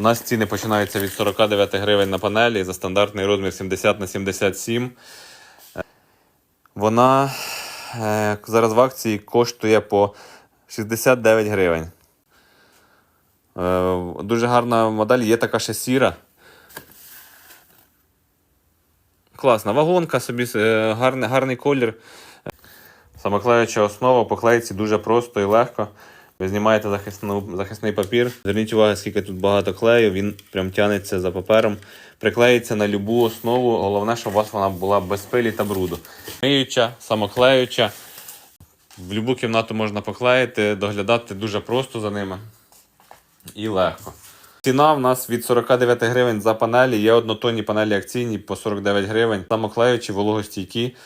У нас ціни починаються від 49 гривень на панелі за стандартний розмір 70 на 77. Е, Вона е, зараз в акції коштує по 69 гривень. Е, дуже гарна модель, є така ще сіра. Класна вагонка, собі е, гарний, гарний колір. Самоклеюча основа по клейці дуже просто і легко. Ви знімаєте захисну, захисний папір. Зверніть увагу, скільки тут багато клею, він прям тягнеться за папером. Приклеїться на любу основу. Головне, щоб у вас вона була без пилі та бруду. Миюча, самоклеюча. В будь-яку кімнату можна поклеїти, доглядати дуже просто за ними і легко. Ціна в нас від 49 гривень за панелі. Є однотонні панелі акційні по 49 гривень. Самоклеючі, вологостійкі.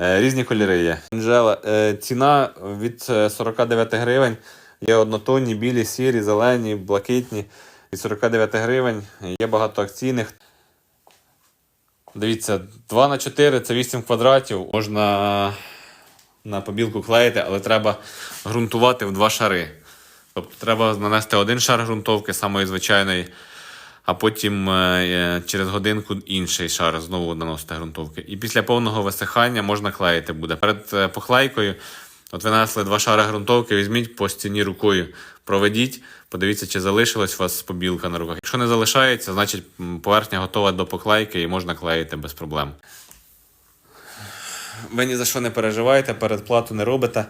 Е, Різні кольори є. Анжела, е, ціна від е, 49 гривень. Є однотонні, білі, сірі, зелені, блакитні. Від 49 гривень. Є багато акційних. Дивіться, 2 на 4 це 8 квадратів. Можна на побілку клеїти, але треба ґрунтувати в два шари. Тобто треба нанести один шар ґрунтовки, самої звичайної, а потім е, через годинку інший шар знову наносити ґрунтовки. І після повного висихання можна клеїти буде. Перед е, поклейкою, от ви нанесли два шари ґрунтовки, візьміть по стіні рукою, проведіть, подивіться, чи залишилась у вас побілка на руках. Якщо не залишається, значить поверхня готова до поклейки і можна клеїти без проблем. Ви ні за що не переживайте, передплату не робите.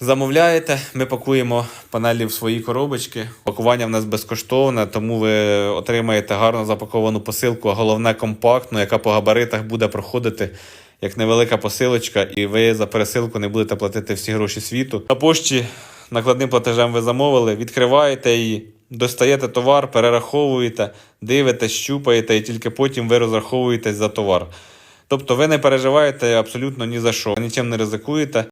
Замовляєте, ми пакуємо панелі в свої коробочки. Пакування в нас безкоштовне, тому ви отримаєте гарно запаковану посилку, а головне компактну, яка по габаритах буде проходити як невелика посилочка, і ви за пересилку не будете платити всі гроші світу. На пошті накладним платежем ви замовили, відкриваєте її, достаєте товар, перераховуєте, дивите, щупаєте, і тільки потім ви розраховуєтесь за товар. Тобто ви не переживаєте абсолютно ні за що, нічим не ризикуєте.